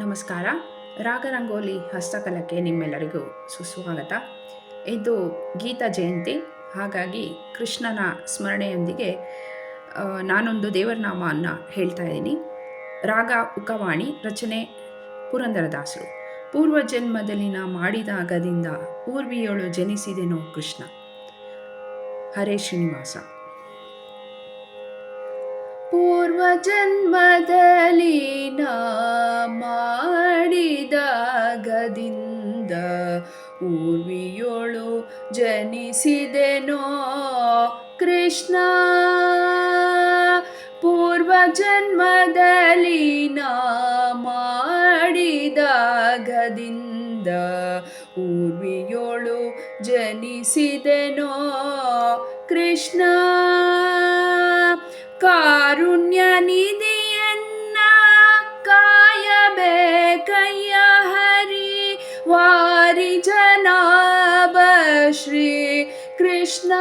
ನಮಸ್ಕಾರ. ರಾಗರಂಗೋಲಿ ಹಸ್ತಕಲಕ್ಕೆ ನಿಮ್ಮೆಲ್ಲರಿಗೂ ಸುಸ್ವಾಗತ. ಇದು ಗೀತಾ ಜಯಂತಿ. ಹಾಗಾಗಿ ಕೃಷ್ಣನ ಸ್ಮರಣೆಯೊಂದಿಗೆ ನಾನೊಂದು ದೇವರ ನಾಮ ದೇವರನಾಮವನ್ನು ಹೇಳ್ತಾ ಇದ್ದೀನಿ. ರಾಗ ಉಕವಾಣಿ, ರಚನೆ, ಪುರಂದರದಾಸರು. ಮಾಡಿದ ಮಾಡಿದಾಗದಿಂದ ಪೂರ್ವಿಯೊಳು ಜನಿಸಿದೆನೋ ಕೃಷ್ಣ. ಹರೇ ಶ್ರೀನಿವಾಸ. ಪೂರ್ವಜನ್ಮದಲ್ಲಿ ಮಾಡಿದಾಗದಿಂದ ಊರ್ವಿಯೊಳು ಜನಿಸಿದೆನೋ ಕೃಷ್ಣ. ಪೂರ್ವಜನ್ಮದಲ್ಲಿ ನಾ ಮಾಡಿದಾಗದಿಂದ ಊರ್ವಿಯೊಳು ಜನಿಸಿದೆನೋ ಕೃಷ್ಣ. ಕಾರುಣ್ಯ ನಿಧಿಯನ್ನ ಕಾಯಬೇಕಯ್ಯ ಹರಿ. ವಾರಿ ಶ್ರೀ ಕೃಷ್ಣ.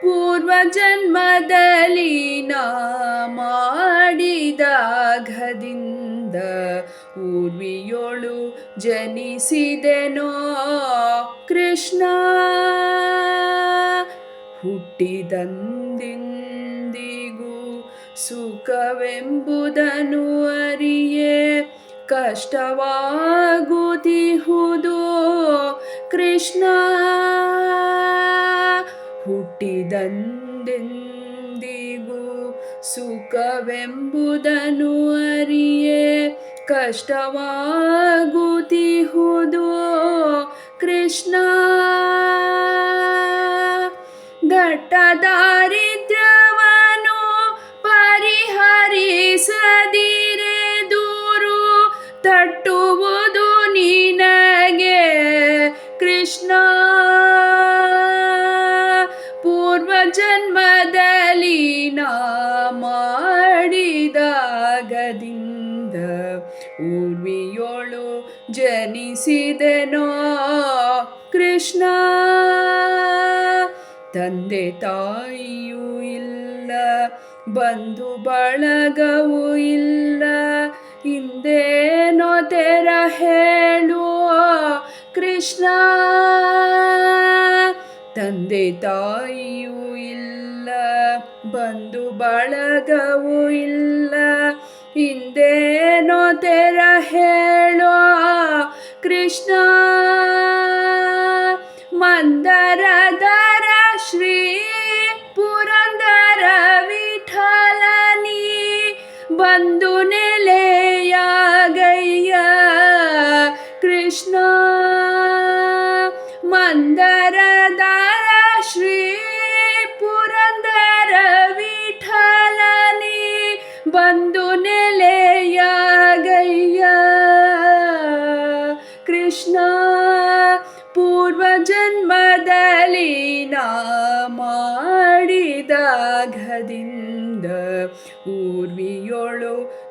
ಪೂರ್ವ ಪೂರ್ವಜನ್ಮದಲ್ಲಿ ನಾ ಮಾಡಿದಾಘದಿಂದ ಊರ್ವಿಯೊಳು ಜನಿಸಿದೆನೋ ಕೃಷ್ಣ. ಹುಟ್ಟಿದಂದಿಂದಿಗೂ ಸುಖವೆಂಬುದನ್ನು ಅರಿಯೇ. ಕಷ್ಟವಾಗುತ್ತಿಹುದು ಕೃಷ್ಣ. ಹುಟ್ಟಿದಂದೆಂದಿಗೂ ಸುಖವೆಂಬುದನ್ನು ಅರಿಯೇ. ಕಷ್ಟವಾಗುತ್ತಿಹುದು ಕೃಷ್ಣ. ದಟ್ಟ ದಾರಿದ್ರ್ಯವನು ಪರಿಹರಿಸದಿರೆ ದೂರು ತಟ್ಟುವುದು ನಿನಗೆ ಕೃಷ್ಣ. ಪೂರ್ವಜನ್ಮದಲ್ಲಿ ನಾ ಮಾಡಿದಾಗದಿಂದ ಊರ್ವಿಯೊಳು ಜನಿಸಿದೆನೋ ಕೃಷ್ಣ. ತಂದೆ ತಾಯಿಯೂ ಇಲ್ಲ, ಬಂಧು ಬಳಗವೂ ಇಲ್ಲ. ಹಿಂದೇನೋ ತೆರ ಹೇಳುವ ಕೃಷ್ಣ. ತಂದೆ ತಾಯಿಯೂ ಇಲ್ಲ, ಬಂಧು ಬಳಗವೂ ಇಲ್ಲ. ಹಿಂದೇನೋ ತೆರ ಹೇಳೋ ಕೃಷ್ಣ. ಮಂದರದರ ಬಂದು ನೆಲೆಯಾಗಯ್ಯ ಕೃಷ್ಣ ಮಂದರದರ ಶ್ರೀ ಪುರಂದರ ವಿಠಲನಿ ಬಂದು ನೆಲೆಯಾಗಯ್ಯ ಕೃಷ್ಣ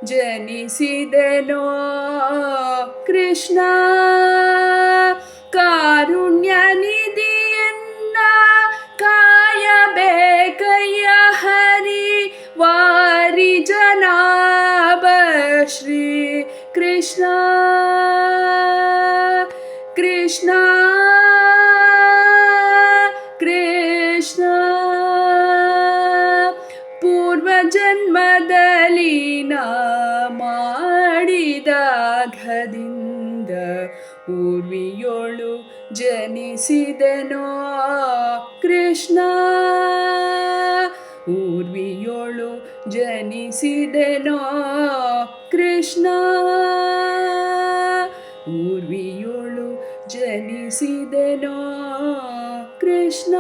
ಜನಿಸಿದೆನೋ ಕೃಷ್ಣ ಕಾರುಣ್ಯ ನಿಧಿಯನ್ನ ಕಾಯಬೇಕಯ್ಯ ಹರಿ ವಾರಿ ಜನಾಭ ಶ್ರೀ ಕೃಷ್ಣ ಕೃಷ್ಣ ಕೃಷ್ಣ ಪೂರ್ವಜನ್ಮದಲ್ಲಿ ನಾ ಮಾಡಿದಾಘದಿಂದ ಊರ್ವಿಯೊಳು ಜನಿಸಿದನೋ ಕೃಷ್ಣ. ಊರ್ವಿಯೊಳು ಜನಿಸಿದನೋ ಕೃಷ್ಣ. ಊರ್ವಿಯೊಳು ಜನಿಸಿದನೋ ಕೃಷ್ಣ.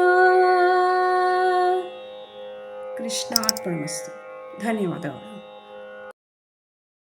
कृष्णार्पणमस्तु धन्यवाद